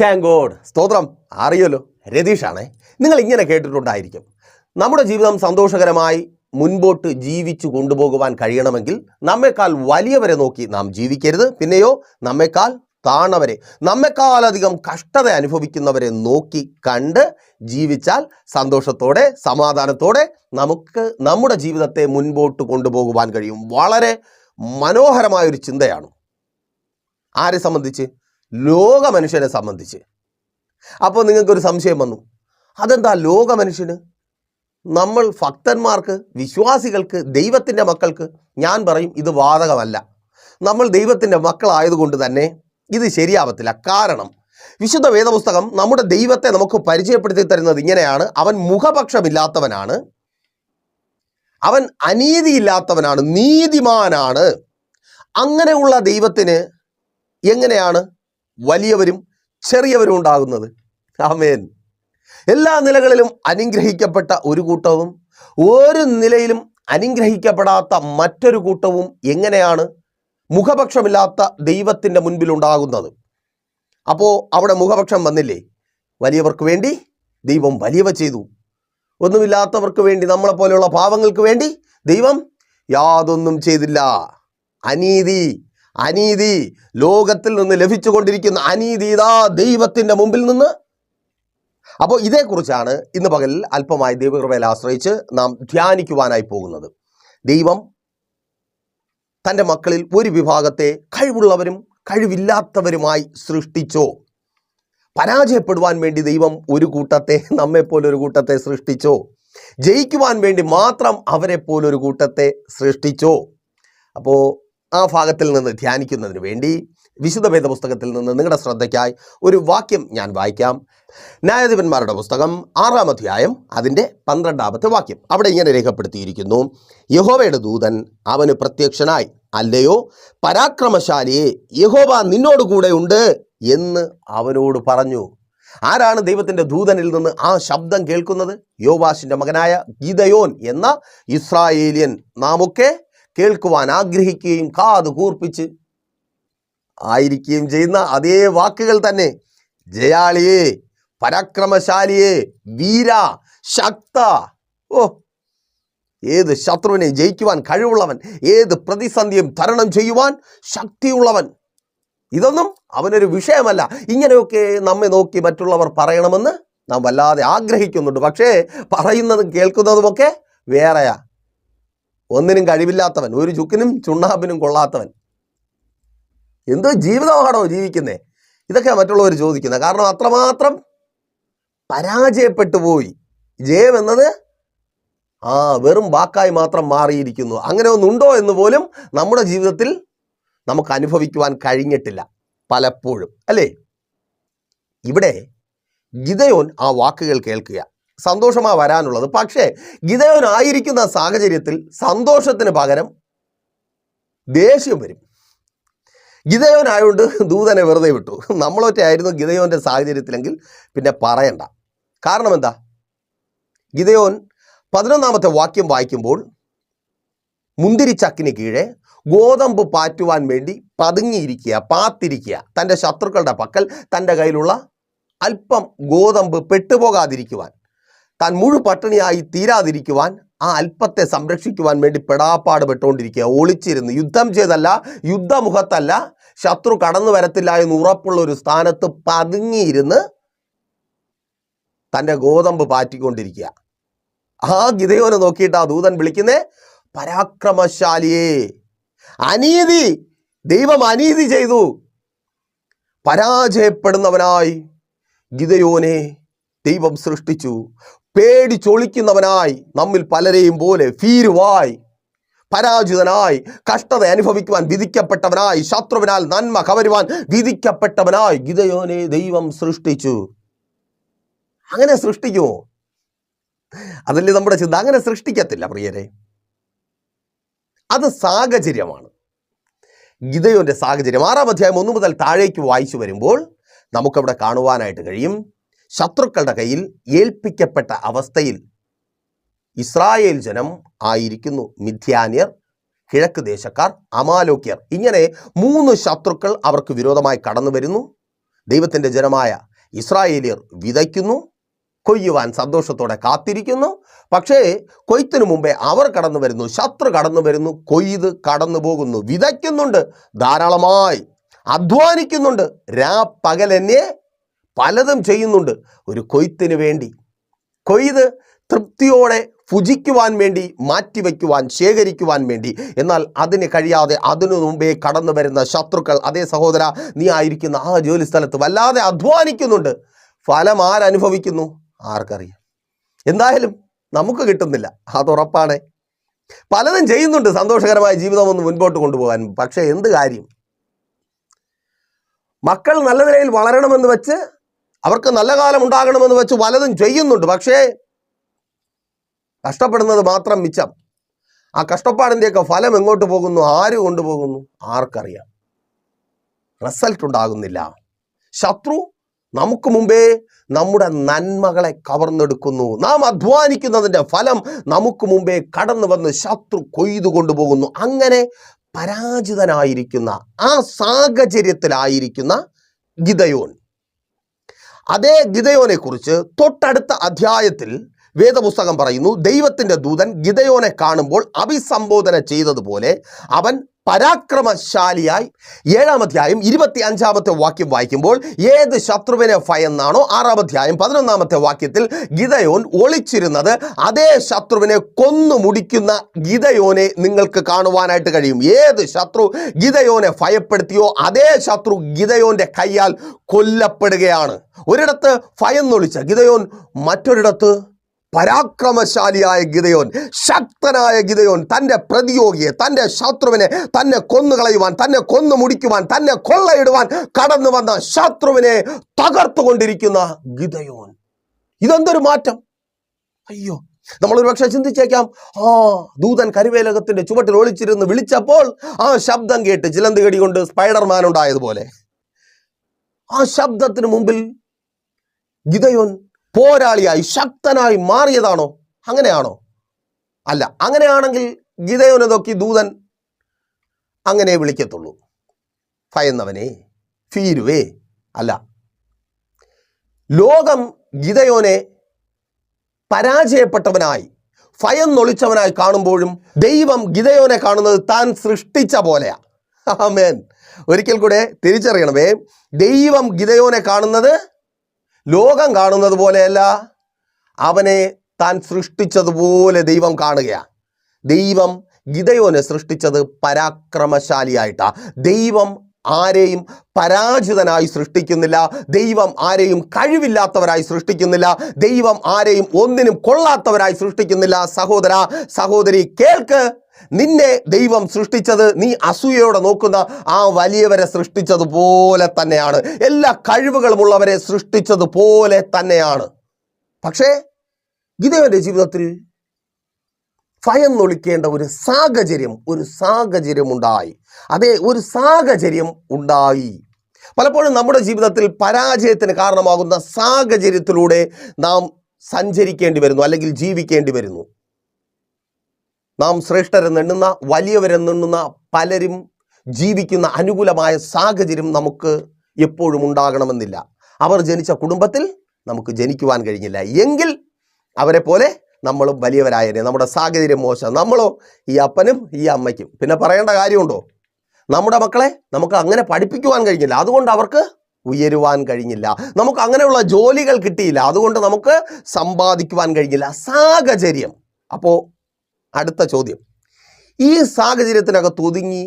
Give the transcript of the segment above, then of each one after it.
Thank God സ്തോത്രം. അറിയല്ലോ. രതീഷാണേ. നിങ്ങൾ ഇങ്ങനെ കേട്ടിട്ടുണ്ടായിരിക്കും. നമ്മുടെ ജീവിതം സന്തോഷകരമായി മുൻപോട്ട് ജീവിച്ചു കൊണ്ടുപോകുവാൻ കഴിയണമെങ്കിൽ നമ്മെക്കാൾ വലിയവരെ നോക്കി നാം ജീവിക്കരുത്. പിന്നെയോ നമ്മെക്കാൾ താണവരെ നമ്മെക്കാളധികം കഷ്ടത അനുഭവിക്കുന്നവരെ നോക്കി കണ്ട് ജീവിച്ചാൽ സന്തോഷത്തോടെ സമാധാനത്തോടെ നമുക്ക് നമ്മുടെ ജീവിതത്തെ മുൻപോട്ട് കൊണ്ടുപോകുവാൻ കഴിയും. വളരെ മനോഹരമായൊരു ചിന്തയാണ്. ആരെ സംബന്ധിച്ച്? ലോക മനുഷ്യനെ സംബന്ധിച്ച്. അപ്പോൾ നിങ്ങൾക്കൊരു സംശയം വന്നു. അതെന്താ ലോക മനുഷ്യന് നമ്മൾ ഭക്തന്മാർക്ക് വിശ്വാസികൾക്ക് ദൈവത്തിന്റെ മക്കൾക്ക് ഞാൻ പറയും ഇത് വാതകമല്ല. നമ്മൾ ദൈവത്തിന്റെ മക്കളായതുകൊണ്ട് തന്നെ ഇത് ശരിയാവത്തില്ല. കാരണം വിശുദ്ധ വേദപുസ്തകം നമ്മുടെ ദൈവത്തെ നമുക്ക് പരിചയപ്പെടുത്തി തരുന്നത് ഇങ്ങനെയാണ്. അവൻ മുഖപക്ഷമില്ലാത്തവനാണ്. അവൻ അനീതിയില്ലാത്തവനാണ്. നീതിമാനാണ്. അങ്ങനെയുള്ള ദൈവത്തിന് എങ്ങനെയാണ്? വലിയവരും ചെറിയവരും ഉണ്ടാകുന്നത്. ആമേൻ. എല്ലാ നിലകളിലും അനുഗ്രഹിക്കപ്പെട്ട ഒരു കൂട്ടവും ഒരു നിലയിലും അനുഗ്രഹിക്കപ്പെടാത്ത മറ്റൊരു കൂട്ടവും എങ്ങനെയാണ്? മുഖപക്ഷമില്ലാത്ത ദൈവത്തിന്റെ മുൻപിൽ ഉണ്ടാകുന്നത്. അപ്പോൾ അവിടെ മുഖപക്ഷം വന്നില്ലേ? വലിയവർക്ക് വേണ്ടി ദൈവം വലിയവ ചെയ്തു. ഒന്നുമില്ലാത്തവർക്ക് വേണ്ടി നമ്മളെ പോലെയുള്ള പാവങ്ങൾക്ക് വേണ്ടി ദൈവം യാതൊന്നും ചെയ്തില്ല. അനീതി. അനീതി ലോകത്തിൽ നിന്ന് ലഭിച്ചുകൊണ്ടിരിക്കുന്ന അനീതി ഇതാ ദൈവത്തിന്റെ മുമ്പിൽ നിന്ന്. അപ്പോൾ ഇതേക്കുറിച്ചാണ് ഇന്ന് പകലിൽ അല്പമായി ദൈവകൃപയിൽ ആശ്രയിച്ച് നാം ധ്യാനിക്കുവാനായി പോകുന്നത്. ദൈവം തന്റെ മക്കളിൽ ഒരു വിഭാഗത്തെ കഴിവുള്ളവരും കഴിവില്ലാത്തവരുമായി സൃഷ്ടിച്ചോ? പരാജയപ്പെടുവാൻ വേണ്ടി ദൈവം ഒരു കൂട്ടത്തെ നമ്മെപ്പോലൊരു കൂട്ടത്തെ സൃഷ്ടിച്ചോ? ജയിക്കുവാൻ വേണ്ടി മാത്രം അവരെപ്പോലൊരു കൂട്ടത്തെ സൃഷ്ടിച്ചോ? അപ്പോൾ ആ ഭാഗത്തിൽ നിന്ന് ധ്യാനിക്കുന്നതിന് വേണ്ടി വിശുദ്ധ വേദ പുസ്തകത്തിൽ നിന്ന് നിങ്ങളുടെ ശ്രദ്ധയ്ക്കായി ഒരു വാക്യം ഞാൻ വായിക്കാം. ന്യായാധിപന്മാരുടെ പുസ്തകം ആറാം അധ്യായം അതിന്റെ പന്ത്രണ്ടാമത്തെ വാക്യം. അവിടെ ഇങ്ങനെ രേഖപ്പെടുത്തിയിരിക്കുന്നു. യഹോവയുടെ ദൂതൻ അവന് പ്രത്യക്ഷനായി അല്ലയോ പരാക്രമശാലിയെ യഹോവ നിന്നോട് കൂടെ ഉണ്ട് എന്ന് അവനോട് പറഞ്ഞു. ആരാണ് ദൈവത്തിന്റെ ദൂതനിൽ നിന്ന് ആ ശബ്ദം കേൾക്കുന്നത്? യോവാശിന്റെ മകനായ ഗീതയോൻ എന്ന ഇസ്രായേലിയൻ. നാമൊക്കെ കേൾക്കുവാൻ ആഗ്രഹിക്കുകയും കാത് കൂർപ്പിച്ച് ആയിരിക്കുകയും ചെയ്യുന്ന അതേ വാക്കുകൾ തന്നെ. ജയാളിയെ പരാക്രമശാലിയെ വീര ശക്ത. ഓ ഏത് ശത്രുവിനെ ജയിക്കുവാൻ കഴിവുള്ളവൻ ഏത് പ്രതിസന്ധിയും തരണം ചെയ്യുവാൻ ശക്തിയുള്ളവൻ. ഇതൊന്നും അവനൊരു വിഷയമല്ല. ഇങ്ങനെയൊക്കെ നമ്മെ നോക്കി മറ്റുള്ളവർ പറയണമെന്ന് നാം വല്ലാതെ ആഗ്രഹിക്കുന്നുണ്ട്. പക്ഷേ പറയുന്നതും കേൾക്കുന്നതുമൊക്കെ വേറെയാ. ഒന്നിനും കഴിവില്ലാത്തവൻ ഒരു ചുക്കിനും ചുണ്ണാമ്പിനും കൊള്ളാത്തവൻ. എന്തോ ജീവിതമാണോ ജീവിക്കുന്നേ? ഇതൊക്കെ മറ്റുള്ളവർ ചോദിക്കുന്നത് കാരണം അത്രമാത്രം പരാജയപ്പെട്ടു പോയി. ജയം എന്നത് ആ വെറും വാക്കായി മാത്രം മാറിയിരിക്കുന്നു. അങ്ങനെ ഒന്നുണ്ടോ എന്ന് പോലും നമ്മുടെ ജീവിതത്തിൽ നമുക്ക് അനുഭവിക്കുവാൻ കഴിഞ്ഞിട്ടില്ല. പലപ്പോഴും. അല്ലേ? ഇവിടെ ഗിതയോൻ ആ വാക്കുകൾ കേൾക്കുക സന്തോഷമാ വരാനുള്ളത്. പക്ഷേ ഗിതയോൻ ആയിരിക്കുന്ന സാഹചര്യത്തിൽ സന്തോഷത്തിന് പകരം ദേഷ്യം വരും. ഗിതയോനായോണ്ട് ദൂതനെ വെറുതെ വിട്ടു. നമ്മളൊറ്റ ആയിരുന്നു ഗിതയോന്റെ സാഹചര്യത്തിലെങ്കിൽ പിന്നെ പറയണ്ട. കാരണം എന്താ? ഗിതയോൻ പതിനൊന്നാമത്തെ വാക്യം വായിക്കുമ്പോൾ മുന്തിരിച്ചക്കിന് കീഴെ ഗോതമ്പ് പാറ്റുവാൻ വേണ്ടി പതുങ്ങിയിരിക്കുക പാത്തിരിക്കുക. തന്റെ ശത്രുക്കളുടെ പക്കൽ തന്റെ കയ്യിലുള്ള അല്പം ഗോതമ്പ് പെട്ടുപോകാതിരിക്കുവാൻ. താൻ മുഴു പട്ടിണിയായി തീരാതിരിക്കുവാൻ ആ അല്പത്തെ സംരക്ഷിക്കുവാൻ വേണ്ടി പെടാപ്പാട് പെട്ടുകൊണ്ടിരിക്കുക. ഒളിച്ചിരുന്ന് യുദ്ധം ചെയ്തല്ല യുദ്ധമുഖത്തല്ല ശത്രു കടന്നു വരത്തില്ല എന്ന് ഉറപ്പുള്ള ഒരു സ്ഥാനത്ത് പതുങ്ങിയിരുന്ന് തന്റെ ഗോതമ്പ് പാറ്റിക്കൊണ്ടിരിക്കുക. ആ ഗിതയോനെ നോക്കിയിട്ട് ആ ദൂതൻ വിളിക്കുന്നേ പരാക്രമശാലിയെ അനീതി ദൈവം അനീതി ചെയ്തു. പരാജയപ്പെടുന്നവനായി ഗിതയോനെ ദൈവം സൃഷ്ടിച്ചു. പേടിച്ചൊളിക്കുന്നവനായി നമ്മിൽ പലരെയും പോലെ ഫീരുവായി പരാജിതനായി കഷ്ടത അനുഭവിക്കുവാൻ വിധിക്കപ്പെട്ടവനായി ശത്രുവിനാൽ നന്മ കവരുവാൻ വിധിക്കപ്പെട്ടവനായി ഗിതയോനെ ദൈവം സൃഷ്ടിച്ചു. അങ്ങനെ സൃഷ്ടിക്കുമോ? അതല്ലേ നമ്മുടെ ചിന്ത. അങ്ങനെ സൃഷ്ടിക്കത്തില്ല പ്രിയരെ. അത് സാഹചര്യമാണ്. ഗിതയോന്റെ സാഹചര്യം. ആറാം അധ്യായം ഒന്ന് മുതൽ താഴേക്ക് വായിച്ചു വരുമ്പോൾ നമുക്കവിടെ കാണുവാനായിട്ട് കഴിയും. ശത്രുക്കളുടെ കയ്യിൽ ഏൽപ്പിക്കപ്പെട്ട അവസ്ഥയിൽ ഇസ്രായേൽ ജനം ആയിരിക്കുന്നു. മിഥ്യാനിയർ കിഴക്ക് ദേശക്കാർ അമാലോക്യർ. ഇങ്ങനെ മൂന്ന് ശത്രുക്കൾ അവർക്ക് വിരോധമായി കടന്നു വരുന്നു. ദൈവത്തിന്റെ ജനമായ ഇസ്രായേലിയർ വിതയ്ക്കുന്നു കൊയ്യുവാൻ സന്തോഷത്തോടെ കാത്തിരിക്കുന്നു. പക്ഷേ കൊയ്ത്തിനു മുമ്പേ അവർ കടന്നു വരുന്നു ശത്രു കടന്നു വരുന്നു കൊയ്ത് കടന്നു പോകുന്നു വിതയ്ക്കുന്നുണ്ട് ധാരാളമായി അധ്വാനിക്കുന്നുണ്ട്. രാ പകലെന്നെ പലതും ചെയ്യുന്നുണ്ട്. ഒരു കൊയ്ത്തിന് വേണ്ടി. കൊയ്ത് തൃപ്തിയോടെ ഭുജിക്കുവാൻ വേണ്ടി മാറ്റിവെക്കുവാൻ ശേഖരിക്കുവാൻ വേണ്ടി. എന്നാൽ അതിന് കഴിയാതെ അതിനു മുമ്പേ കടന്നു വരുന്ന ശത്രുക്കൾ അതേ സഹോദര നീ ആയിരിക്കുന്ന ആ ജോലി സ്ഥലത്ത് വല്ലാതെ അധ്വാനിക്കുന്നുണ്ട്. ഫലം ആരനുഭവിക്കുന്നു? ആർക്കറിയാം. എന്തായാലും നമുക്ക് കിട്ടുന്നില്ല. അതുറപ്പാണ് പലതും ചെയ്യുന്നുണ്ട്. സന്തോഷകരമായ ജീവിതം ഒന്ന് മുൻപോട്ട് കൊണ്ടുപോകാൻ. പക്ഷേ എന്ത് കാര്യം? മക്കൾ നല്ല നിലയിൽ വളരണമെന്ന് വെച്ച് അവർക്ക് നല്ല കാലം ഉണ്ടാകണമെന്ന് വെച്ച് പലതും ചെയ്യുന്നുണ്ട്. പക്ഷേ കഷ്ടപ്പെടുന്നത് മാത്രം മിച്ചം. ആ കഷ്ടപ്പാടിന്റെയൊക്കെ ഫലം എങ്ങോട്ട് പോകുന്നു? ആര് കൊണ്ടുപോകുന്നു? ആർക്കറിയാം. റിസൾട്ട് ഉണ്ടാകുന്നില്ല. ശത്രു നമുക്ക് മുമ്പേ നമ്മുടെ നന്മകളെ കവർന്നെടുക്കുന്നു. നാം അധ്വാനിക്കുന്നതിന്റെ ഫലം നമുക്ക് മുമ്പേ കടന്നു വന്ന് ശത്രു കൊയ്തു കൊണ്ടുപോകുന്നു. അങ്ങനെ പരാജിതനായിരിക്കുന്ന ആ സാഹചര്യത്തിലായിരിക്കുന്ന ഗിതയോൻ അതേ ഗിതയോനെ കുറിച്ച് തൊട്ടടുത്ത അധ്യായത്തിൽ വേദപുസ്തകം പറയുന്നു ദൈവത്തിന്റെ ദൂതൻ ഗിതയോനെ കാണുമ്പോൾ അഭിസംബോധന ചെയ്തതുപോലെ അവൻ പരാക്രമശാലിയായി ഏഴാമധ്യായം ഇരുപത്തി അഞ്ചാമത്തെ വാക്യം വായിക്കുമ്പോൾ ഏത് ശത്രുവിനെ ഭയന്നാണോ ആറാം അധ്യായം പതിനൊന്നാമത്തെ വാക്യത്തിൽ ഗിതയോൻ ഒളിച്ചിരുന്നത് അതേ ശത്രുവിനെ കൊന്നു മുടിക്കുന്ന ഗിതയോനെ നിങ്ങൾക്ക് കാണുവാനായിട്ട് കഴിയും. ഏത് ശത്രു ഗിതയോനെ ഭയപ്പെടുത്തിയോ അതേ ശത്രു ഗിതയോന്റെ കൈയാൽ കൊല്ലപ്പെടുകയാണ്. ഒരിടത്ത് ഭയന്നൊളിച്ച ഗിതയോൻ മറ്റൊരിടത്ത് പരാക്രമശാലിയായ ഗിതയോൻ ശക്തനായ ഗിതയോൻ തന്റെ പ്രതിയോഗിയെ തന്റെ ശത്രുവിനെ തന്നെ കൊന്നുകളയുവാൻ തന്നെ കൊന്നു മുടിക്കുവാൻ തന്നെ കൊള്ളയിടുവാൻ കടന്നു വന്ന ശത്രുവിനെ തകർത്തുകൊണ്ടിരിക്കുന്ന ഗിതയോൻ ഇതെന്തൊരു മാറ്റം? അയ്യോ നമ്മളൊരു പക്ഷെ ചിന്തിച്ചേക്കാം. ആ ദൂതൻ കരുവേലകത്തിന്റെ ചുവട്ടിൽ ഒളിച്ചിരുന്ന് വിളിച്ചപ്പോൾ ആ ശബ്ദം കേട്ട് ചിലന്തികടി കൊണ്ട് സ്പൈഡർമാൻ ഉണ്ടായതുപോലെ. ആ ശബ്ദത്തിന് മുമ്പിൽ ഗിതയോൻ പോരാളിയായി ശക്തനായി മാറിയതാണോ? അങ്ങനെയാണോ? അല്ല അങ്ങനെയാണെങ്കിൽ ഗിതയോനെ നോക്കി ദൂതൻ അങ്ങനെ വിളിക്കത്തുള്ളൂ. ഭയന്നവനെ ഫീരുവേ അല്ല ലോകം ഗിതയോനെ പരാജയപ്പെട്ടവനായി ഭയം നൊളിച്ചവനായി കാണുമ്പോഴും ദൈവം ഗിതയോനെ കാണുന്നത് താൻ സൃഷ്ടിച്ച പോലെയാ. ആമേൻ. ഒരിക്കൽ കൂടെ തിരിച്ചറിയണമേ ദൈവം ഗിതയോനെ കാണുന്നത് ലോകം കാണുന്നത് പോലെയല്ല. അവനെ താൻ സൃഷ്ടിച്ചതുപോലെ ദൈവം കാണുകയാണ് ദൈവം ഗിതയോനെ സൃഷ്ടിച്ചത് പരാക്രമശാലിയായിട്ടാ. ദൈവം ആരെയും പരാജിതനായി സൃഷ്ടിക്കുന്നില്ല. ദൈവം ആരെയും കഴിവില്ലാത്തവരായി സൃഷ്ടിക്കുന്നില്ല. ദൈവം ആരെയും ഒന്നിനും കൊള്ളാത്തവരായി സൃഷ്ടിക്കുന്നില്ല. സഹോദര സഹോദരി കേൾക്ക്. നിന്നെ ദൈവം സൃഷ്ടിച്ചത് നീ അസൂയയോടെ നോക്കുന്ന ആ വലിയവരെ സൃഷ്ടിച്ചതുപോലെ തന്നെയാണ്. എല്ലാ കഴിവുകളുമുള്ളവരെ സൃഷ്ടിച്ചതുപോലെ തന്നെയാണ്. പക്ഷേ ഗീതവന്റെ ജീവിതത്തിൽ ഭയം നൊളിക്കേണ്ട ഒരു സാഹചര്യം ഒരു സാഹചര്യം ഉണ്ടായി. അതെ ഒരു സാഹചര്യം ഉണ്ടായി. പലപ്പോഴും നമ്മുടെ ജീവിതത്തിൽ പരാജയത്തിന് കാരണമാകുന്ന സാഹചര്യത്തിലൂടെ നാം സഞ്ചരിക്കേണ്ടി വരുന്നു അല്ലെങ്കിൽ ജീവിക്കേണ്ടി വരുന്നു. നാം ശ്രേഷ്ഠരെന്നെണ്ണുന്ന വലിയവരെന്നെണ്ണുന്ന പലരും ജീവിക്കുന്ന അനുകൂലമായ സാഹചര്യം നമുക്ക് എപ്പോഴും ഉണ്ടാകണമെന്നില്ല. അവർ ജനിച്ച കുടുംബത്തിൽ നമുക്ക് ജനിക്കുവാൻ കഴിഞ്ഞില്ല. എങ്കിൽ അവരെ പോലെ നമ്മളും വലിയവരായനെ. നമ്മുടെ സാഹചര്യം മോശം. നമ്മളോ ഈ അപ്പനും ഈ അമ്മയ്ക്കും. പിന്നെ പറയേണ്ട കാര്യമുണ്ടോ? നമ്മുടെ മക്കളെ നമുക്ക് അങ്ങനെ പഠിപ്പിക്കുവാൻ കഴിഞ്ഞില്ല. അതുകൊണ്ട് അവർക്ക് ഉയരുവാൻ കഴിഞ്ഞില്ല. നമുക്ക് അങ്ങനെയുള്ള ജോലികൾ കിട്ടിയില്ല. അതുകൊണ്ട് നമുക്ക് സമ്പാദിക്കുവാൻ കഴിഞ്ഞില്ല. സാഹചര്യം. അപ്പോൾ അടുത്ത ചോദ്യം. ഈ സാഹചര്യത്തിനകത്ത് ഒതുങ്ങി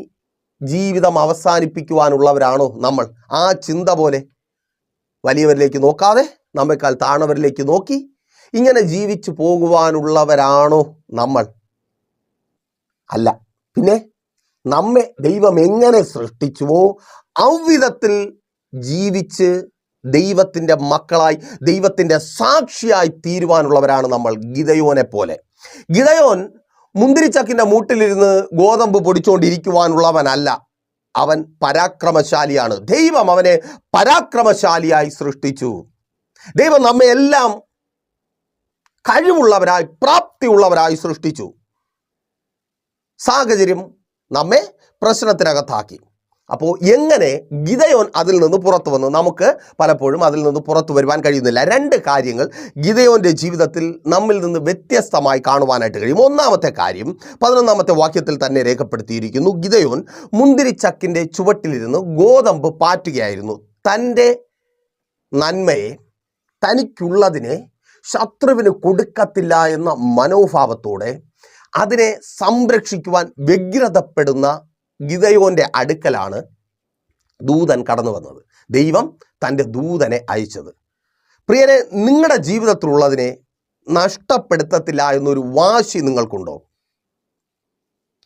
ജീവിതം അവസാനിപ്പിക്കുവാനുള്ളവരാണോ നമ്മൾ? ആ ചിന്ത പോലെ വലിയവരിലേക്ക് നോക്കാതെ നമ്മെക്കാൾ താണവരിലേക്ക് നോക്കി ഇങ്ങനെ ജീവിച്ചു പോകുവാനുള്ളവരാണോ നമ്മൾ? അല്ല. പിന്നെ നമ്മെ ദൈവം എങ്ങനെ സൃഷ്ടിച്ചുവോ അവിധത്തിൽ ജീവിച്ച് ദൈവത്തിന്റെ മക്കളായി ദൈവത്തിന്റെ സാക്ഷിയായി തീരുവാനുള്ളവരാണ് നമ്മൾ. ഗിതയോനെ പോലെ ഗിതയോൻ മുന്തിരിച്ചക്കിന്റെ മൂട്ടിലിരുന്ന് ഗോതമ്പ് പൊടിച്ചുകൊണ്ടിരിക്കുവാനുള്ളവനല്ല അവൻ പരാക്രമശാലിയാണ്. ദൈവം അവനെ പരാക്രമശാലിയായി സൃഷ്ടിച്ചു. ദൈവം നമ്മെ എല്ലാം കഴിവുള്ളവരായി പ്രാപ്തിയുള്ളവരായി സൃഷ്ടിച്ചു. സാഹചര്യം നമ്മെ പ്രശ്നത്തിനകത്താക്കി. അപ്പോൾ എങ്ങനെ ഗിതയോൻ അതിൽ നിന്ന് പുറത്തു വന്നു? നമുക്ക് പലപ്പോഴും അതിൽ നിന്ന് പുറത്തു വരുവാൻ കഴിയുന്നില്ല. രണ്ട് കാര്യങ്ങൾ ഗിതയോന്റെ ജീവിതത്തിൽ നമ്മിൽ നിന്ന് വ്യത്യസ്തമായി കാണുവാനായിട്ട് കഴിയും. ഒന്നാമത്തെ കാര്യം പതിനൊന്നാമത്തെ വാക്യത്തിൽ തന്നെ രേഖപ്പെടുത്തിയിരിക്കുന്നു ഗിതയോൻ മുന്തിരിച്ചക്കിന്റെ ചുവട്ടിലിരുന്ന് ഗോതമ്പ് പാറ്റുകയായിരുന്നു. തന്റെ നന്മയെ തനിക്കുള്ളതിനെ ശത്രുവിന് കൊടുക്കത്തില്ല എന്ന മനോഭാവത്തോടെ അതിനെ സംരക്ഷിക്കുവാൻ വ്യഗ്രതപ്പെടുന്ന ഗിതയോന്റെ അടുക്കലാണ് ദൂതൻ കടന്നു വന്നത്. ദൈവം തന്റെ ദൂതനെ അയച്ചത്. പ്രിയരെ നിങ്ങളുടെ ജീവിതത്തിലുള്ളതിനെ നഷ്ടപ്പെടുത്തത്തില്ല എന്നൊരു വാശി നിങ്ങൾക്കുണ്ടോ?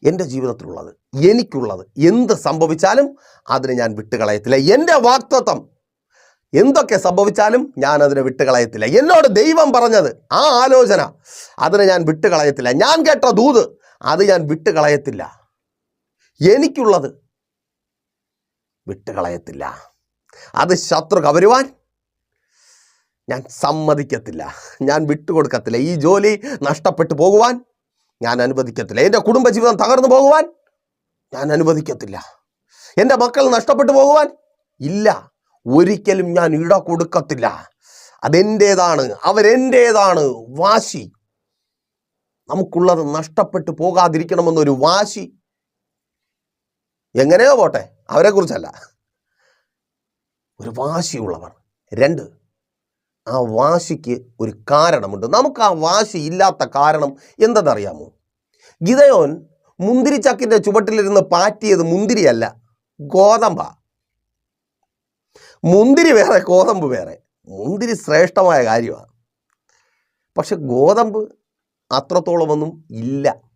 എന്റെ ജീവിതത്തിലുള്ളത് എനിക്കുള്ളത് എന്ത് സംഭവിച്ചാലും അതിനെ ഞാൻ വിട്ടുകളയത്തില്ല. എന്റെ വാക്തത്വം എന്തൊക്കെ സംഭവിച്ചാലും ഞാൻ അതിനെ വിട്ടുകളയത്തില്ല. എന്നോട് ദൈവം പറഞ്ഞത് ആ ആലോചന അതിനെ ഞാൻ വിട്ടുകളയത്തില്ല. ഞാൻ കേട്ട ദൂത് അത് ഞാൻ വിട്ടുകളയത്തില്ല. എനിക്കുള്ളത് വിട്ടുകളയത്തില്ല. അത് ശത്രു കവരുവാൻ ഞാൻ സമ്മതിക്കത്തില്ല. ഞാൻ വിട്ടുകൊടുക്കത്തില്ല. ഈ ജോലി നഷ്ടപ്പെട്ടു പോകുവാൻ ഞാൻ അനുവദിക്കത്തില്ല. എന്റെ കുടുംബജീവിതം തകർന്നു പോകുവാൻ ഞാൻ അനുവദിക്കത്തില്ല. എന്റെ മക്കൾ നഷ്ടപ്പെട്ടു പോകുവാൻ ഇല്ല. ഒരിക്കലും ഞാൻ ഇട കൊടുക്കത്തില്ല. അതെന്റേതാണ്. അവരെന്റേതാണ്. വാശി. നമുക്കുള്ളത് നഷ്ടപ്പെട്ടു പോകാതിരിക്കണമെന്നൊരു വാശി എങ്ങനെയോ പോട്ടെ അവരെക്കുറിച്ചല്ല ഒരു വാശിയുള്ളവർ. രണ്ട് ആ വാശിക്ക് ഒരു കാരണമുണ്ട്. നമുക്ക് ആ വാശി ഇല്ലാത്ത കാരണം എന്തെന്നറിയാമോ? ഗിതയോൻ മുന്തിരിച്ചക്കിന്റെ ചുവട്ടിലിരുന്ന് പാറ്റിയത് മുന്തിരിയല്ല ഗോതമ്പ. മുന്തിരി വേറെ ഗോതമ്പ് വേറെ. മുന്തിരി ശ്രേഷ്ഠമായ കാര്യമാണ്. പക്ഷെ ഗോതമ്പ് അത്രത്തോളമൊന്നും ഇല്ല.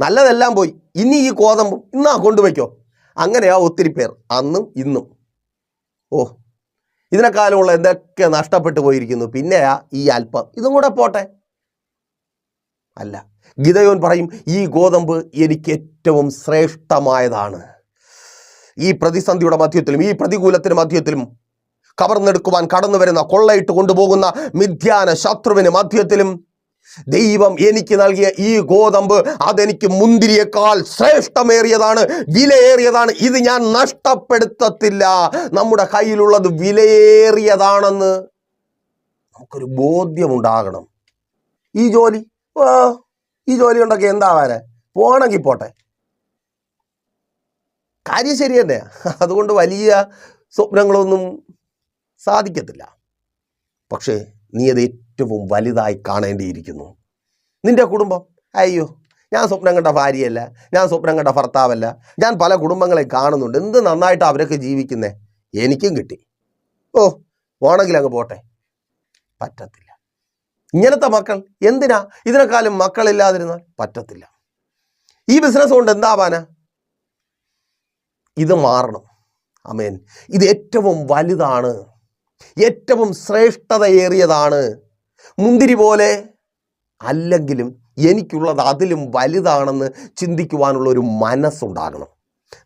നല്ലതെല്ലാം പോയി. ഇനി ഈ ഗോതമ്പും ഇന്നാ കൊണ്ടുവയ്ക്കോ അങ്ങനെയാ ഒത്തിരി പേർ അന്നും ഇന്നും. ഓ ഇതിനെക്കാലമുള്ള എന്തൊക്കെ നഷ്ടപ്പെട്ടു പോയിരിക്കുന്നു. പിന്നെയാ ഈ അല്പം. ഇതും കൂടെ പോട്ടെ. അല്ല ഗീതയോൻ പറയും ഈ ഗോതമ്പ് എനിക്ക് ഏറ്റവും ശ്രേഷ്ഠമായതാണ്. ഈ പ്രതിസന്ധിയുടെ മധ്യത്തിലും ഈ പ്രതികൂലത്തിന് മധ്യത്തിലും കവർന്നെടുക്കുവാൻ കടന്നു വരുന്ന കൊള്ളയിട്ട് കൊണ്ടുപോകുന്ന മിഥ്യാന ശത്രുവിന് മധ്യത്തിലും ദൈവം എനിക്ക് നൽകിയ ഈ ഗോതമ്പ് അതെനിക്ക് മുന്തിരിയേക്കാൾ ശ്രേഷ്ഠമേറിയതാണ് വിലയേറിയതാണ്. ഇത് ഞാൻ നഷ്ടപ്പെടുത്തത്തില്ല. നമ്മുടെ കയ്യിലുള്ളത് വിലയേറിയതാണെന്ന് നമുക്കൊരു ബോധ്യമുണ്ടാകണം. ഈ ജോലി? ഈ ജോലി ഉണ്ടൊക്കെ വരെ? പോണെങ്കിൽ പോട്ടെ. കാര്യം ശരി തന്നെ അതുകൊണ്ട് വലിയ സ്വപ്നങ്ങളൊന്നും സാധിക്കത്തില്ല. പക്ഷേ നീ അത് ഏറ്റവും വലുതായി കാണേണ്ടിയിരിക്കുന്നു. നിന്റെ കുടുംബം? അയ്യോ ഞാൻ സ്വപ്നം കണ്ട ഭാര്യയല്ല ഞാൻ സ്വപ്നം കണ്ട ഭർത്താവല്ല ഞാൻ പല കുടുംബങ്ങളെ കാണുന്നുണ്ട്. എന്ത് നന്നായിട്ട് അവരൊക്കെ ജീവിക്കുന്നേ? എനിക്കും കിട്ടി. ഓ പോണെങ്കിൽ അങ്ങ് പോട്ടെ. പറ്റത്തില്ല. ഇങ്ങനത്തെ മക്കൾ എന്തിനാ ഇതിനെക്കാളും മക്കളില്ലാതിരുന്നാൽ? പറ്റത്തില്ല. ഈ ബിസിനസ് കൊണ്ട് എന്താവാനാ ഇത് മാറണം. അമേൻ ഇത് ഏറ്റവും വലുതാണ്. ഏറ്റവും ശ്രേഷ്ഠതയേറിയതാണ്. മുന്തിരി പോലെ അല്ലെങ്കിലും എനിക്കുള്ളത് അതിലും വലുതാണെന്ന് ചിന്തിക്കുവാനുള്ള ഒരു മനസ്സുണ്ടാകണം.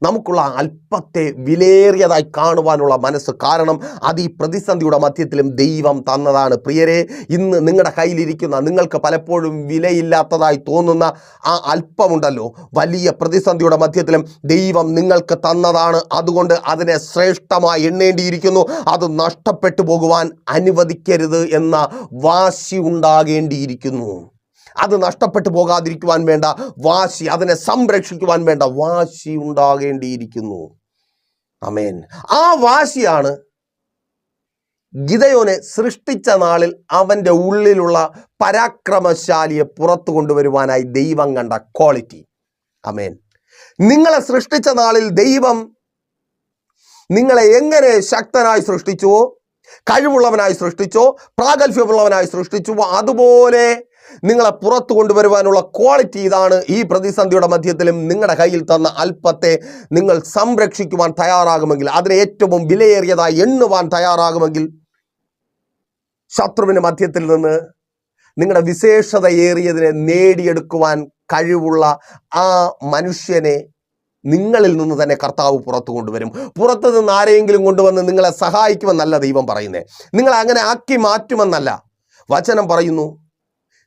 നമുക്കുള്ള അല്പത്തെ വിലേറിയതായി കാണുവാനുള്ള മനസ്സ് കാരണം അത് ഈ പ്രതിസന്ധിയുടെ മധ്യത്തിലും ദൈവം തന്നതാണ്. പ്രിയരെ ഇന്ന് നിങ്ങളുടെ കയ്യിലിരിക്കുന്ന നിങ്ങൾക്ക് പലപ്പോഴും വിലയില്ലാത്തതായി തോന്നുന്ന ആ അല്പമുണ്ടല്ലോ. വലിയ പ്രതിസന്ധിയുടെ മധ്യത്തിലും ദൈവം നിങ്ങൾക്ക് തന്നതാണ്. അതുകൊണ്ട് അതിനെ ശ്രേഷ്ഠമായി എണ്ണേണ്ടിയിരിക്കുന്നു. അത് നഷ്ടപ്പെട്ടു പോകുവാൻ അനുവദിക്കരുത് എന്ന വാശി ഉണ്ടാകേണ്ടിയിരിക്കുന്നു. അത് നഷ്ടപ്പെട്ടു പോകാതിരിക്കുവാൻ വേണ്ട വാശി അതിനെ സംരക്ഷിക്കുവാൻ വേണ്ട വാശി ഉണ്ടാകേണ്ടിയിരിക്കുന്നു. അമേൻ ആ വാശിയാണ് ഗിതയോനെ സൃഷ്ടിച്ച നാളിൽ അവന്റെ ഉള്ളിലുള്ള പരാക്രമശാലിയെ പുറത്തു കൊണ്ടുവരുവാനായി ദൈവം കണ്ട ക്വാളിറ്റി. അമേൻ നിങ്ങളെ സൃഷ്ടിച്ച നാളിൽ ദൈവം നിങ്ങളെ എങ്ങനെ ശക്തനായി സൃഷ്ടിച്ചുവോ കഴിവുള്ളവനായി സൃഷ്ടിച്ചോ പ്രാഗൽഭ്യമുള്ളവനായി സൃഷ്ടിച്ചുവോ അതുപോലെ നിങ്ങളെ പുറത്തു കൊണ്ടുവരുവാനുള്ള ക്വാളിറ്റി ഇതാണ് ഈ പ്രതിസന്ധിയുടെ മധ്യത്തിലും നിങ്ങളുടെ കയ്യിൽ തന്ന അല്പത്തെ നിങ്ങൾ സംരക്ഷിക്കുവാൻ തയ്യാറാകുമെങ്കിൽ അതിനെ ഏറ്റവും വിലയേറിയതായി എണ്ണുവാൻ തയ്യാറാകുമെങ്കിൽ ശത്രുവിന് മധ്യത്തിൽ നിന്ന് നിങ്ങളുടെ വിശേഷതയേറിയതിനെ നേടിയെടുക്കുവാൻ കഴിവുള്ള ആ മനുഷ്യനെ നിങ്ങളിൽ നിന്ന് തന്നെ കർത്താവ് പുറത്തു കൊണ്ടുവരും. പുറത്തു നിന്ന് ആരെയെങ്കിലും കൊണ്ടുവന്ന് നിങ്ങളെ സഹായിക്കുമെന്നല്ല ദൈവം പറയുന്നത് നിങ്ങളെ അങ്ങനെ ആക്കി മാറ്റുമെന്നല്ല. വചനം പറയുന്നു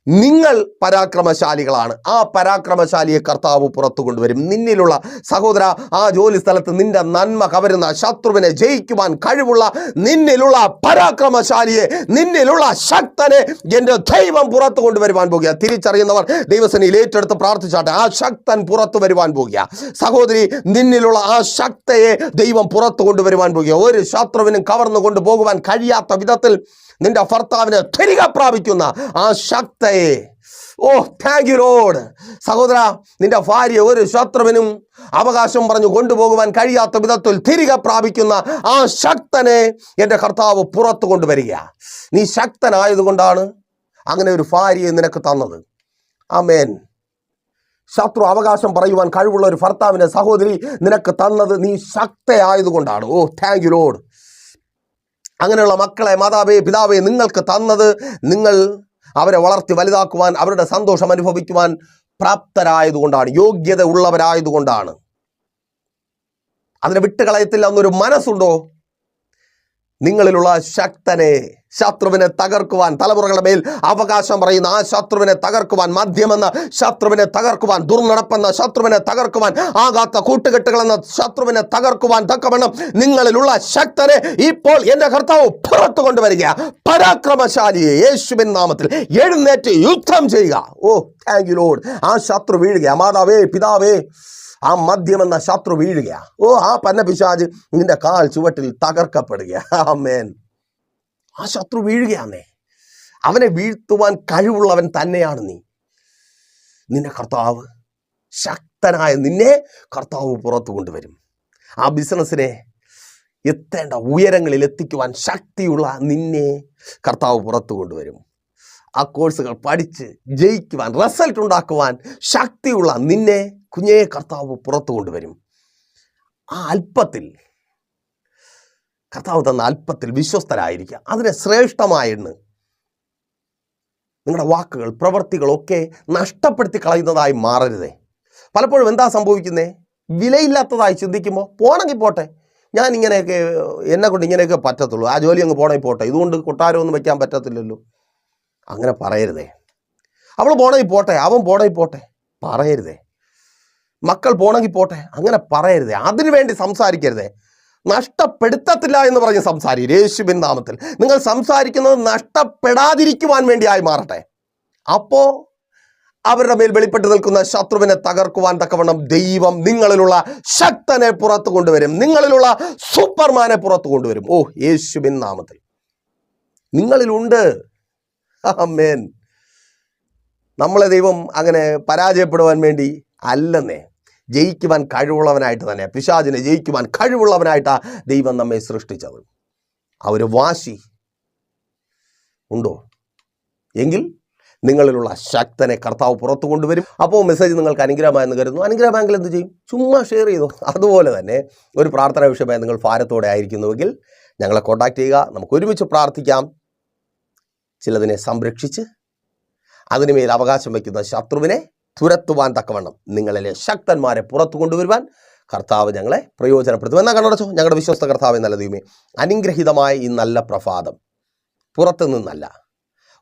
നിങ്ങൾ പരാക്രമശാലികളാണ്. ആ പരാക്രമശാലിയെ കർത്താവ് പുറത്തു കൊണ്ടുവരും. നിന്നിലുള്ള സഹോദര ആ ജോലി സ്ഥലത്ത് നിന്റെ നന്മ കവരുന്ന ശത്രുവിനെ ജയിക്കുവാൻ കഴിവുള്ള നിന്നിലുള്ള പരാക്രമശാലിയെ നിന്നിലുള്ള ശക്തനെ എന്റെ ദൈവം പുറത്തു കൊണ്ടുവരുവാൻ പോകുക. തിരിച്ചറിയുന്നവർ ദൈവസേനയിൽ ഏറ്റെടുത്ത് പ്രാർത്ഥിച്ചാട്ടെ ആ ശക്തൻ പുറത്തു വരുവാൻ പോകുക. സഹോദരി നിന്നിലുള്ള ആ ശക്തയെ ദൈവം പുറത്തു കൊണ്ടുവരുവാൻ പോകുക. ഒരു ശത്രുവിനും കവർന്നു കൊണ്ടുപോകുവാൻ കഴിയാത്ത വിധത്തിൽ നിന്റെ ഭർത്താവിനെ തിരികെ പ്രാപിക്കുന്ന ആ ശക്തയെ. ഓ താങ്ക് യു ലോഡ് സഹോദര നിന്റെ ഭാര്യ ഒരു ശത്രുവിനും അവകാശം പറഞ്ഞു കൊണ്ടുപോകുവാൻ കഴിയാത്ത വിധത്തിൽ തിരികെ പ്രാപിക്കുന്ന ആ ശക്തനെ എന്റെ കർത്താവ് പുറത്തു കൊണ്ടുവരിക നീ ശക്തനായതുകൊണ്ടാണ് അങ്ങനെ ഒരു ഭാര്യയെ നിനക്ക് തന്നത്. ആമേൻ. ശത്രു അവകാശം പറയുവാൻ കഴിവുള്ള ഒരു ഭർത്താവിനെ സഹോദരി നിനക്ക് തന്നത് നീ ശക്തയായതുകൊണ്ടാണ്. ഓ താങ്ക് യു ലോഡ് അങ്ങനെയുള്ള മക്കളെ മാതാവേ പിതാവേ നിങ്ങൾക്ക് തന്നത് നിങ്ങൾ അവരെ വളർത്തി വലുതാക്കുവാൻ അവരുടെ സന്തോഷം അനുഭവിക്കുവാൻ പ്രാപ്തരായതുകൊണ്ടാണ് യോഗ്യത ഉള്ളവരായതുകൊണ്ടാണ്. അതിനെ വിട്ടുകളയത്തില്ല എന്നൊരു മനസ്സുണ്ടോ? നിങ്ങളിലുള്ള ശക്തനെ ശത്രുവിനെ തകർക്കുവാൻ തലമുറകളുടെ മേൽ അവകാശം പറയുന്ന ആ ശത്രുവിനെ തകർക്കുവാൻ മദ്യമെന്ന ശത്രുവിനെ തകർക്കുവാൻ ദുർനടപ്പെന്ന ശത്രുവിനെ തകർക്കുവാൻ ആകാത്ത കൂട്ടുകെട്ടുകളെന്ന ശത്രുവിനെ തകർക്കുവാൻ തക്കവണ്ണം നിങ്ങളിലുള്ള ശക്തനെ ഇപ്പോൾ എന്റെ കർത്താവ് പുറത്തു കൊണ്ടുവരിക. പരാക്രമശാലിയെ യേശുവിൻ നാമത്തിൽ എഴുന്നേറ്റ് യുദ്ധം ചെയ്യുക. ഓ താങ്ക് യു ലോഡ് ആ ശത്രു വീഴുക മാതാവേ പിതാവേ ആ മദ്യമെന്ന ശത്രു വീഴുക ഓ ആ പന്ന പിശാജ് നിന്റെ കാൽ ചുവട്ടിൽ തകർക്കപ്പെടുക ആമേൻ. ആ ശത്രു വീഴുകയാന്നേ അവനെ വീഴ്ത്തുവാൻ കഴിവുള്ളവൻ തന്നെയാണ് നീ. നിന്റെ കർത്താവ് ശക്തനായ നിന്നെ കർത്താവ് പുറത്തു കൊണ്ടുവരും. ആ ബിസിനസ്സിനെ എത്തേണ്ട ഉയരങ്ങളിൽ എത്തിക്കുവാൻ ശക്തിയുള്ള നിന്നെ കർത്താവ് പുറത്തു കൊണ്ടുവരും. ആ കോഴ്സുകൾ പഠിച്ച് ജയിക്കുവാൻ റിസൾട്ട് ഉണ്ടാക്കുവാൻ ശക്തിയുള്ള നിന്നെ കുഞ്ഞേ കർത്താവ് പുറത്തു കൊണ്ടുവരും. ആ അല്പത്തിൽ കർത്താവ് തന്ന അല്പത്തിൽ വിശ്വസ്തരായിരിക്കുക. അതിനെ ശ്രേഷ്ഠമായിരുന്നു നിങ്ങളുടെ വാക്കുകൾ പ്രവൃത്തികളൊക്കെ നഷ്ടപ്പെടുത്തി കളയുന്നതായി മാറരുതേ. പലപ്പോഴും എന്താ സംഭവിക്കുന്നേ? വിലയില്ലാത്തതായി ചിന്തിക്കുമ്പോൾ പോണെങ്കിൽ പോട്ടെ ഞാൻ ഇങ്ങനെയൊക്കെ എന്നെ കൊണ്ട് ഇങ്ങനെയൊക്കെ പറ്റത്തുള്ളൂ. ആ ജോലി അങ്ങ് പോണെങ്കിൽ പോട്ടെ ഇതുകൊണ്ട് കൊട്ടാരമൊന്നും വയ്ക്കാൻ പറ്റത്തില്ലല്ലോ. അങ്ങനെ പറയരുതേ. അവൾ പോണെങ്കിൽ പോട്ടെ അവൻ പോണെങ്കിൽ പോട്ടെ പറയരുതേ. മക്കൾ പോണെങ്കിൽ പോട്ടെ അങ്ങനെ പറയരുതേ. അതിനു വേണ്ടി സംസാരിക്കരുതേ. നഷ്ടപ്പെടുത്തത്തില്ല എന്ന് പറഞ്ഞ് സംസാരി യേശുവിൻ നാമത്തിൽ. നിങ്ങൾ സംസാരിക്കുന്നത് നഷ്ടപ്പെടാതിരിക്കുവാൻ വേണ്ടിയായി മാറട്ടെ. അപ്പോൾ അവരുടെ മേൽ വെളിപ്പെട്ട് നിൽക്കുന്ന ശത്രുവിനെ തകർക്കുവാൻ തക്കവണ്ണം ദൈവം നിങ്ങളിലുള്ള ശക്തനെ പുറത്തു കൊണ്ടുവരും. നിങ്ങളിലുള്ള സൂപ്പർമാനെ പുറത്തു കൊണ്ടുവരും. ഓ യേശുബിൻ നാമത്തിൽ. നിങ്ങളിലുണ്ട്. നമ്മളെ ദൈവം അങ്ങനെ പരാജയപ്പെടുവാൻ വേണ്ടി അല്ലെന്നേ. ജയിക്കുവാൻ കഴിവുള്ളവനായിട്ട് തന്നെ പിശാചിനെ ജയിക്കുവാൻ കഴിവുള്ളവനായിട്ടാണ് ദൈവം നമ്മെ സൃഷ്ടിച്ചത്. ആ ഒരു വാശി ഉണ്ടോ? എങ്കിൽ നിങ്ങളിലുള്ള ശക്തനെ കർത്താവ് പുറത്തു കൊണ്ടുവരും. അപ്പോൾ മെസ്സേജ് നിങ്ങൾക്ക് അനുഗ്രഹമായെന്ന് കരുതുന്നു. അനുഗ്രഹമായെങ്കിൽ എന്ത് ചെയ്യും? ചുമ്മാ ഷെയർ ചെയ്തു. അതുപോലെ തന്നെ ഒരു പ്രാർത്ഥന വിഷയമായി നിങ്ങൾ ഭാരത്തോടെ ആയിരിക്കുന്നുവെങ്കിൽ ഞങ്ങളെ കോൺടാക്ട് ചെയ്യുക. നമുക്ക് ഒരുമിച്ച് പ്രാർത്ഥിക്കാം. ചിലതിനെ സംരക്ഷിച്ച് അതിനുമേൽ അവകാശം വയ്ക്കുന്ന ശത്രുവിനെ തുരത്തുവാൻ തക്കവണ്ണം നിങ്ങളിലെ ശക്തന്മാരെ പുറത്തു കൊണ്ടുവരുവാൻ കർത്താവ് ഞങ്ങളെ പ്രയോജനപ്പെടുത്തും. എന്നാൽ കണ്ണടച്ചോ? ഞങ്ങളുടെ വിശ്വസ്ത കർത്താവ് നല്ല ദൈവമേ അനുഗ്രഹീതമായ ഈ നല്ല പ്രഭാതം പുറത്തു നിന്നല്ല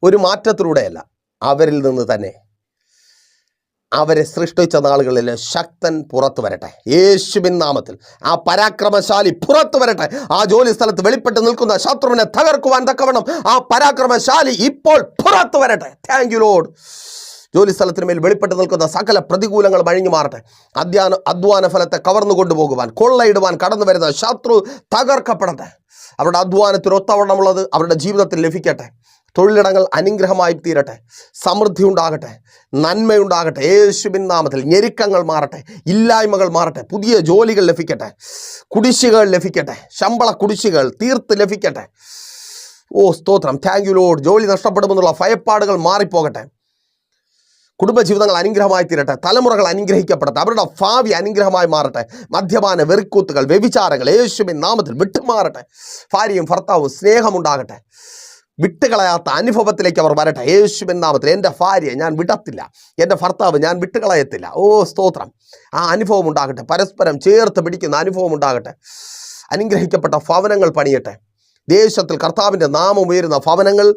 ഒരു മാറ്റത്തിലൂടെയല്ല അവരിൽ നിന്ന് തന്നെ അവരെ സൃഷ്ടിച്ച നാളുകളിൽ ശക്തൻ പുറത്തു വരട്ടെ. യേശുബിൻ നാമത്തിൽ ആ പരാക്രമശാലി പുറത്തു വരട്ടെ. ആ ജോലി സ്ഥലത്ത് വെളിപ്പെട്ട് നിൽക്കുന്ന ശത്രുവിനെ തകർക്കുവാൻ തക്കവണ്ണം ആ പരാക്രമശാലി ഇപ്പോൾ പുറത്തു വരട്ടെ. താങ്ക് യു ലോഡ് ജോലി സ്ഥലത്തിന് മേൽ വെളിപ്പെട്ട് നിൽക്കുന്ന സകല പ്രതികൂലങ്ങൾ അഴിഞ്ഞു മാറട്ടെ. അധ്യാന അധ്വാന ഫലത്തെ കവർന്നു കൊണ്ടുപോകുവാൻ കൊള്ളയിടുവാൻ കടന്നു വരുന്ന ശത്രു തകർക്കപ്പെടട്ടെ. അവരുടെ അധ്വാനത്തിന് ഒത്തവണ്ണമുള്ളത് അവരുടെ ജീവിതത്തിൽ ലഭിക്കട്ടെ. തൊഴിലിടങ്ങൾ അനുഗ്രഹമായി തീരട്ടെ. സമൃദ്ധി ഉണ്ടാകട്ടെ. നന്മയുണ്ടാകട്ടെ. യേശുബിൻ നാമത്തിൽ ഞെരുക്കങ്ങൾ മാറട്ടെ. ഇല്ലായ്മകൾ മാറട്ടെ. പുതിയ ജോലികൾ ലഭിക്കട്ടെ. കുടിശ്ശികൾ ലഭിക്കട്ടെ. ശമ്പള കുടിശ്ശികൾ തീർത്ത് ലഭിക്കട്ടെ. ഓ സ്തോത്രം. Thank you Lord. ജോലി നഷ്ടപ്പെടുമെന്നുള്ള ഭയപ്പാടുകൾ മാറിപ്പോകട്ടെ. കുടുംബജീവിതങ്ങൾ അനുഗ്രഹമായി തീരട്ടെ തലമുറകൾ അനുഗ്രഹിക്കപ്പെടട്ടെ അവരുടെ ഭാവി അനുഗ്രഹമായി മാറട്ടെ മദ്യപാന വെറിക്കൂത്തുകൾ വ്യഭിചാരങ്ങൾ യേശുവിൻ നാമത്തിൽ വിട്ടുമാറട്ടെ ഭാര്യയും ഭർത്താവും സ്നേഹമുണ്ടാകട്ടെ വിട്ടുകളയാത്ത അനുഭവത്തിലേക്ക് അവർ വരട്ടെ യേശുവിൻ നാമത്തിൽ എന്റെ ഭാര്യ ഞാൻ വിടത്തില്ല എന്റെ ഭർത്താവ് ഞാൻ വിട്ടുകളയത്തില്ല. ഓ സ്തോത്രം. ആ അനുഭവം ഉണ്ടാകട്ടെ പരസ്പരം ചേർത്ത് പിടിക്കുന്ന അനുഭവം ഉണ്ടാകട്ടെ അനുഗ്രഹിക്കപ്പെട്ട ഭവനങ്ങൾ പണിയട്ടെ ദേശത്തിൽ കർത്താവിന്റെ നാമം ഉയരുന്ന ഭവനങ്ങൾ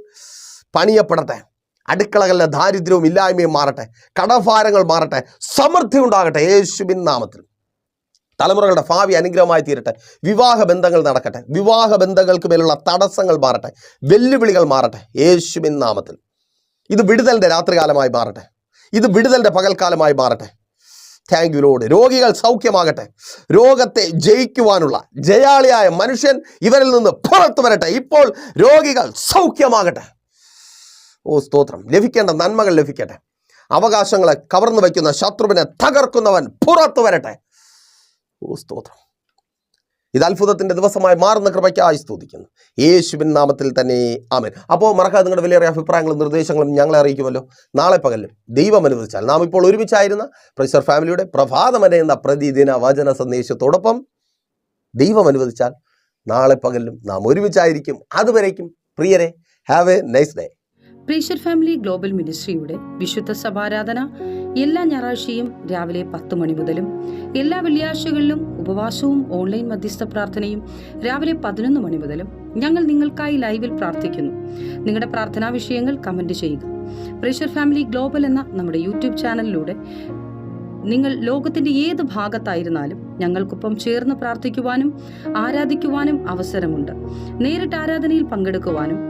പണിയപ്പെടട്ടെ. അടുക്കളകളിലെ ദാരിദ്ര്യവും ഇല്ലായ്മയും മാറട്ടെ. കടഭാരങ്ങൾ മാറട്ടെ. സമൃദ്ധി ഉണ്ടാകട്ടെ. യേശുബിൻ നാമത്തിൽ. തലമുറകളുടെ ഭാവി അനുഗ്രഹമായി തീരട്ടെ. വിവാഹ ബന്ധങ്ങൾ നടക്കട്ടെ. വിവാഹ ബന്ധങ്ങൾക്ക് മേലുള്ള തടസ്സങ്ങൾ മാറട്ടെ. വെല്ലുവിളികൾ മാറട്ടെ. യേശുബിൻ നാമത്തിൽ. ഇത് വിടുതലിന്റെ രാത്രികാലമായി മാറട്ടെ. ഇത് വിടുതലിന്റെ പകൽക്കാലമായി മാറട്ടെ. താങ്ക് യു ലോഡ് രോഗികൾ സൗഖ്യമാകട്ടെ. രോഗത്തെ ജയിക്കുവാനുള്ള ജയാളിയായ മനുഷ്യൻ ഇവരിൽ നിന്ന് പുറത്തു വരട്ടെ. ഇപ്പോൾ രോഗികൾ സൗഖ്യമാകട്ടെ. ഓ സ്തോത്രം. ലഭിക്കേണ്ട നന്മകൾ ലഭിക്കട്ടെ. അവകാശങ്ങളെ കവർന്നു വയ്ക്കുന്ന ശത്രുവിനെ തകർക്കുന്നവൻ പുറത്തു വരട്ടെ. ഓ സ്തോത്രം. ഇത് അത്ഭുതത്തിന്റെ ദിവസമായി മാറുന്ന കൃപയ്ക്കായി സ്തുതിക്കുന്നു. യേശുവിൻ നാമത്തിൽ തന്നെ ആമൻ. അപ്പോൾ മറക്കാതെ നിങ്ങളുടെ വിലയേറെ അഭിപ്രായങ്ങളും നിർദ്ദേശങ്ങളും ഞങ്ങളെ അറിയിക്കുമല്ലോ. നാളെ പകലും ദൈവം അനുവദിച്ചാൽ നാം ഇപ്പോൾ ഒരുമിച്ചായിരുന്ന പ്രൊഫസർ ഫാമിലിയുടെ പ്രഭാതമന എന്ന പ്രതിദിന വചന സന്ദേശത്തോടൊപ്പം ദൈവം അനുവദിച്ചാൽ നാളെ പകലും നാം ഒരുമിച്ചായിരിക്കും. അതുവരേക്കും പ്രിയരെ have a nice day pressure family global മിനിസ്ട്രിയുടെ വിശുദ്ധ സഭാരാധന എല്ലാ ഞായറാഴ്ചയും രാവിലെ പത്ത് മണി മുതലും എല്ലാ വെള്ളിയാഴ്ചകളിലും ഉപവാസവും ഓൺലൈൻ മധ്യസ്ഥ പ്രാർത്ഥനയും രാവിലെ പതിനൊന്ന് മണി മുതലും ഞങ്ങൾ നിങ്ങൾക്കായി ലൈവിൽ പ്രാർത്ഥിക്കുന്നു. നിങ്ങളുടെ പ്രാർത്ഥനാ വിഷയങ്ങൾ കമന്റ് ചെയ്യുക. പ്രീഷർ ഫാമിലി ഗ്ലോബൽ എന്ന നമ്മുടെ യൂട്യൂബ് ചാനലിലൂടെ നിങ്ങൾ ലോകത്തിന്റെ ഏത് ഭാഗത്തായിരുന്നാലും ഞങ്ങൾക്കൊപ്പം ചേർന്ന് പ്രാർത്ഥിക്കുവാനും ആരാധിക്കുവാനും അവസരമുണ്ട്. നേരിട്ട് ആരാധനയിൽ പങ്കെടുക്കുവാനും